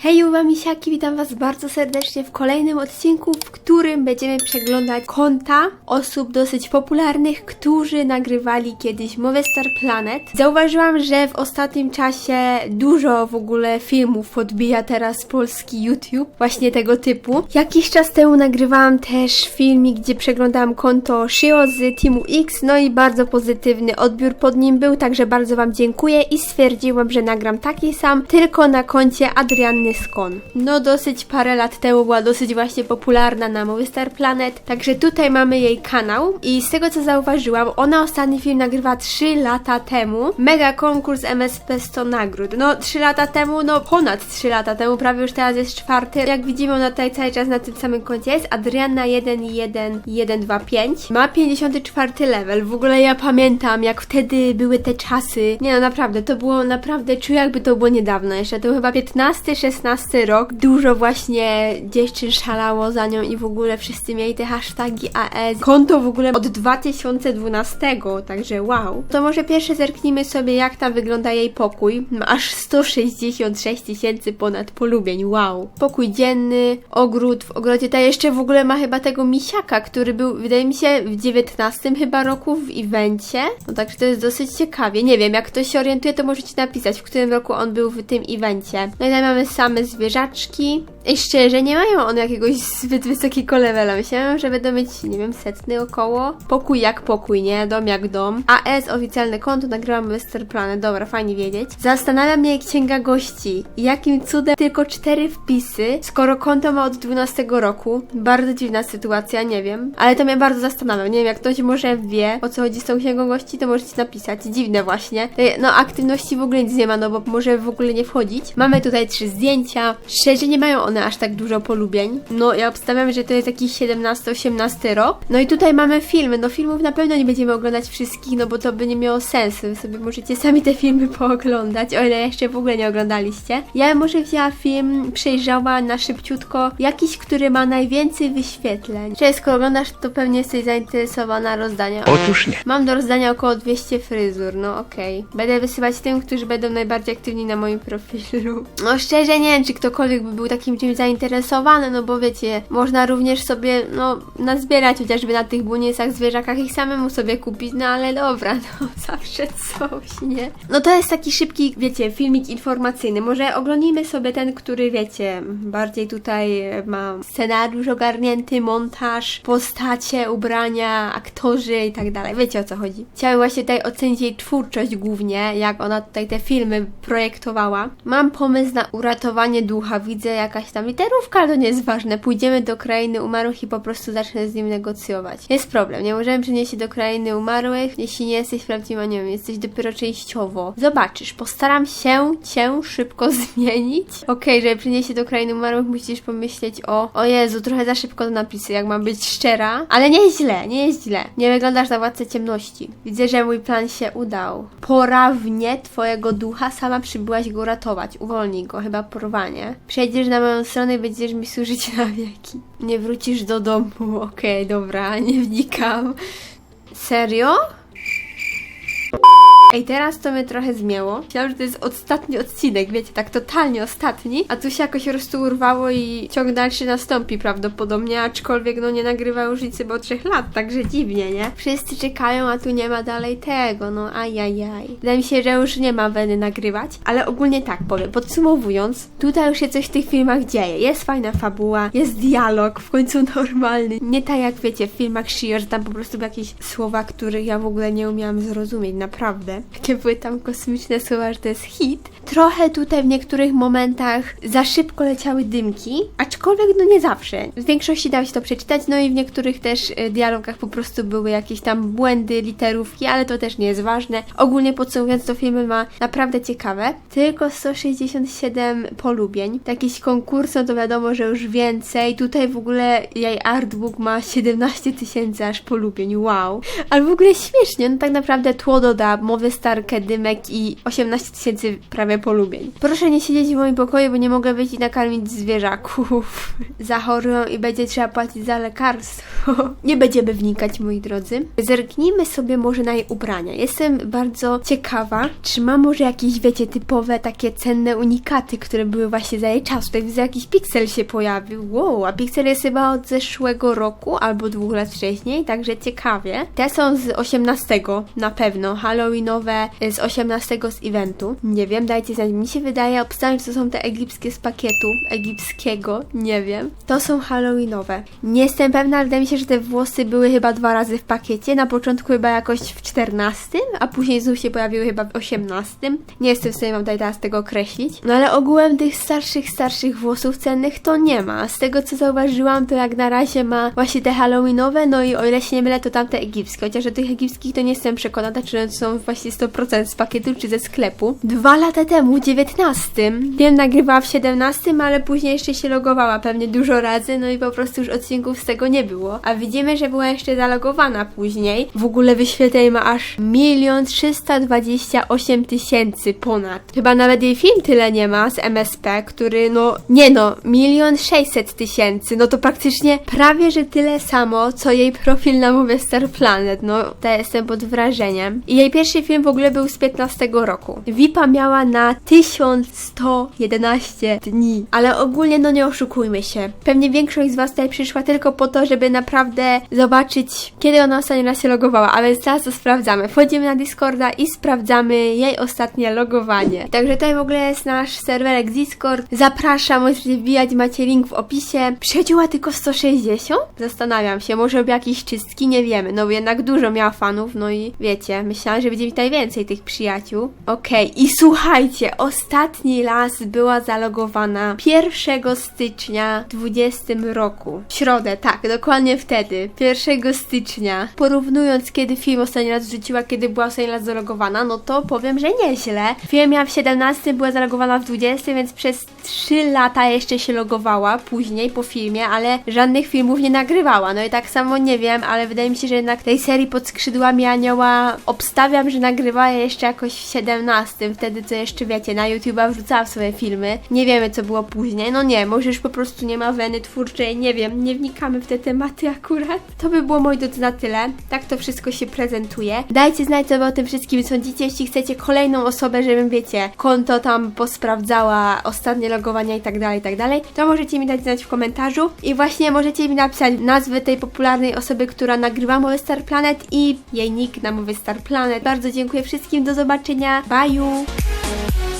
Hej, misiaki, witam was bardzo serdecznie w kolejnym odcinku, w którym będziemy przeglądać konta osób dosyć popularnych, którzy nagrywali kiedyś Movistar Planet. Zauważyłam, że w ostatnim czasie dużo w ogóle filmów odbija teraz polski YouTube, właśnie tego typu. Jakiś czas temu nagrywałam też filmik, gdzie przeglądałam konto Shio z Teamu X, no i bardzo pozytywny odbiór pod nim był, także bardzo wam dziękuję i stwierdziłam, że nagram taki sam, tylko na koncie Adrianny Anny Skon. No dosyć parę lat temu była dosyć właśnie popularna na Movistar Planet, także tutaj mamy jej kanał i z tego co zauważyłam, ona ostatni film nagrywa 3 lata temu. Mega konkurs MSP 100 nagród. No 3 lata temu, no ponad 3 lata temu, prawie już teraz jest czwarty. Jak widzimy ona tutaj cały czas na tym samym koncie jest, Adriana 11125. Ma 54 level. W ogóle ja pamiętam jak wtedy były te czasy. Nie no naprawdę, to było naprawdę, czuję jakby to było niedawno jeszcze. To chyba 15, 16 2016 rok. Dużo właśnie dziewczyn szalało za nią i w ogóle wszyscy mieli te hasztagi AS. Konto w ogóle od 2012, także wow. To może pierwsze zerknijmy sobie, jak tam wygląda jej pokój. Ma aż 166 tysięcy ponad polubień, wow. Pokój dzienny, ogród w ogrodzie. Ta jeszcze w ogóle ma chyba tego misiaka, który był, wydaje mi się, w 19 chyba roku w evencie. No także to jest dosyć ciekawie. Nie wiem, jak ktoś się orientuje, to możecie napisać, w którym roku on był w tym evencie. No i tutaj mamy sam same zwierzaczki. I szczerze, nie mają one jakiegoś zbyt wysokiego levela. Myślałam, że będą mieć, nie wiem, setny około. Pokój jak pokój, nie? Dom jak dom. AS, oficjalne konto, nagrywam Westerplany. Dobra, fajnie wiedzieć. Zastanawia mnie księga gości. Jakim cudem tylko cztery wpisy, skoro konto ma od 12 roku. Bardzo dziwna sytuacja, nie wiem. Ale to mnie bardzo zastanawia. Nie wiem, jak ktoś może wie, o co chodzi z tą księgą gości, to możecie napisać. Dziwne właśnie. No, aktywności w ogóle nic nie ma, no bo może w ogóle nie wchodzić. Mamy tutaj trzy zdjęcia. Szczerze, nie mają one aż tak dużo polubień. No, ja obstawiam, że to jest jakiś 17-18 rok. No i tutaj mamy filmy. No, filmów na pewno nie będziemy oglądać wszystkich, no bo to by nie miało sensu. Wy sobie możecie sami te filmy pooglądać, o ile jeszcze w ogóle nie oglądaliście. Ja może wzięła film, przejrzała na szybciutko jakiś, który ma najwięcej wyświetleń. Cześć, skoro oglądasz, to pewnie jesteś zainteresowana rozdaniem. Otóż nie. Mam do rozdania około 200 fryzur, no okej. Będę wysyłać tym, którzy będą najbardziej aktywni na moim profilu. No szczerze nie wiem, czy ktokolwiek by był takim czymś zainteresowany, no bo wiecie, można również sobie, no, nazbierać chociażby na tych bunisach, zwierzakach i samemu sobie kupić, no ale dobra, no zawsze coś, nie? No to jest taki szybki, wiecie, filmik informacyjny. Może oglądnijmy sobie ten, który, wiecie, bardziej tutaj e, ma scenariusz ogarnięty, montaż, postacie, ubrania, aktorzy i tak dalej. Wiecie o co chodzi. Chciałem właśnie tutaj ocenić jej twórczość głównie, jak ona tutaj te filmy projektowała. Mam pomysł na uratowanie ducha. Widzę jakaś tam literówka, ale to nie jest ważne. Pójdziemy do krainy umarłych i po prostu zacznę z nim negocjować. Jest problem, nie możemy przenieść się do krainy umarłych, jeśli nie jesteś prawdziwą, nie wiem, jesteś dopiero częściowo. Zobaczysz, postaram się cię szybko zmienić. Okej, żeby przenieść się do krainy umarłych, musisz pomyśleć o... O Jezu, trochę za szybko to napisy, jak mam być szczera. Ale nie jest źle, nie jest źle. Nie wyglądasz na władcę ciemności. Widzę, że mój plan się udał. Porawnie twojego ducha, sama przybyłaś go ratować. Uwolnij go, chyba porwanie. Przejdziesz na moją stronę i będziesz mi służyć na wieki. Nie wrócisz do domu. Okej, dobra, nie wnikam. Serio? Ej, teraz to mnie trochę zmięło. Myślałam, że to jest ostatni odcinek, wiecie, tak totalnie ostatni, a tu się jakoś po prostu urwało i ciąg dalszy nastąpi prawdopodobnie, aczkolwiek no nie nagrywa już nic od trzech lat, także dziwnie, nie? Wszyscy czekają, a tu nie ma dalej tego, no ajajaj. Wydaje mi się, że już nie ma weny nagrywać, ale ogólnie tak powiem, podsumowując, tutaj już się coś w tych filmach dzieje. Jest fajna fabuła, jest dialog, w końcu normalny. Nie tak jak wiecie w filmach Shio, że tam po prostu jakieś słowa, których ja w ogóle nie umiałam zrozumieć, naprawdę. Jakie były tam kosmiczne słowa, że to jest hit. Trochę tutaj w niektórych momentach za szybko leciały dymki, aczkolwiek no nie zawsze. W większości dało się to przeczytać, no i w niektórych też e, dialogach po prostu były jakieś tam błędy, literówki, ale to też nie jest ważne. Ogólnie podsumowując, to filmy ma naprawdę ciekawe. Tylko 167 polubień. Jakieś konkursy, no to wiadomo, że już więcej. Tutaj w ogóle jej artbook ma 17 tysięcy aż polubień, wow. Ale w ogóle śmiesznie, no tak naprawdę tło doda, mowy starkę, dymek i 18 tysięcy prawie polubień. Proszę nie siedzieć w moim pokoju, bo nie mogę wyjść i nakarmić zwierzaków. Zachorują i będzie trzeba płacić za lekarstwo. Nie będziemy wnikać, moi drodzy. Zerknijmy sobie może na jej ubrania. Jestem bardzo ciekawa, czy ma może jakieś, wiecie, typowe takie cenne unikaty, które były właśnie za jej czasu. Tutaj widzę, jakiś piksel się pojawił. Wow, a piksel jest chyba od zeszłego roku albo dwóch lat wcześniej, także ciekawie. Te są z 18 na pewno, halloweenowe y, z 18 z eventu. Nie wiem, dajcie znać. Mi się wydaje, obstawiam, że to są te egipskie z pakietu egipskiego, nie wiem. To są halloweenowe. Nie jestem pewna, ale wydaje mi się, że te włosy były chyba dwa razy w pakiecie. Na początku chyba jakoś w 14, a później znów się pojawiły chyba w 18. Nie jestem w stanie wam tutaj teraz tego określić. No ale ogółem tych starszych, starszych włosów cennych to nie ma. Z tego co zauważyłam, to jak na razie ma właśnie te halloweenowe, no i o ile się nie mylę, to tamte egipskie. Chociaż o tych egipskich to nie jestem przekonana, czy one są właśnie 100% z pakietu, czy ze sklepu. Dwa lata temu, w 19. Wiem, nagrywała w 17, ale później jeszcze się logowała pewnie dużo razy, no i po prostu już odcinków z tego nie było. A widzimy, że była jeszcze zalogowana później. W ogóle wyświetleń ma aż 1 328 tysięcy ponad. Chyba nawet jej film tyle nie ma z MSP, który no, nie no, 1 600 tysięcy. No to praktycznie prawie, że tyle samo, co jej profil na mowie Star Planet. No, to jestem pod wrażeniem. I jej pierwszy film w ogóle był z 15 roku. VIPa miała na 1111 dni. Ale ogólnie, no nie oszukujmy się. Pewnie większość z Was tutaj przyszła tylko po to, żeby naprawdę zobaczyć, kiedy ona ostatni raz się logowała. A więc teraz to sprawdzamy. Wchodzimy na Discorda i sprawdzamy jej ostatnie logowanie. Także tutaj w ogóle jest nasz serwerek Discord. Zapraszam, możecie wbijać, macie link w opisie. Przychodziła tylko 160? Zastanawiam się, może robię jakieś czystki, nie wiemy. No jednak dużo miała fanów, no i wiecie, myślałam, że będzie tutaj więcej tych przyjaciół. Okej, i słuchajcie, ostatni raz była zalogowana 1 stycznia w 20 roku. W środę, tak, dokładnie wtedy. 1 stycznia. Porównując, kiedy film ostatni raz wrzuciła, kiedy była ostatni raz zalogowana, no to powiem, że nieźle. Film miała w 17, była zalogowana w 20, więc przez 3 lata jeszcze się logowała później po filmie, ale żadnych filmów nie nagrywała. No i tak samo nie wiem, ale wydaje mi się, że jednak tej serii pod skrzydłami anioła obstawiam, że nagrywała je jeszcze jakoś w 17, wtedy co jeszcze wiecie, na YouTube'a wrzucała swoje filmy. Nie wiemy co było później. No nie, może już po prostu nie ma weny twórczej, nie wiem, nie wnikamy w te tematy akurat. To by było moi drodzy na tyle. Tak to wszystko się prezentuje. Dajcie znać, co wy o tym wszystkim sądzicie. Jeśli chcecie kolejną osobę, żebym wiecie, konto tam posprawdzała, ostatnie logowania i tak dalej, i tak dalej, to możecie mi dać znać w komentarzu. I właśnie możecie mi napisać nazwę tej popularnej osoby, która nagrywa Mowy Star Planet i jej nick na Mowy Star Planet. Bardzo dziękuję wszystkim, do zobaczenia. Bye!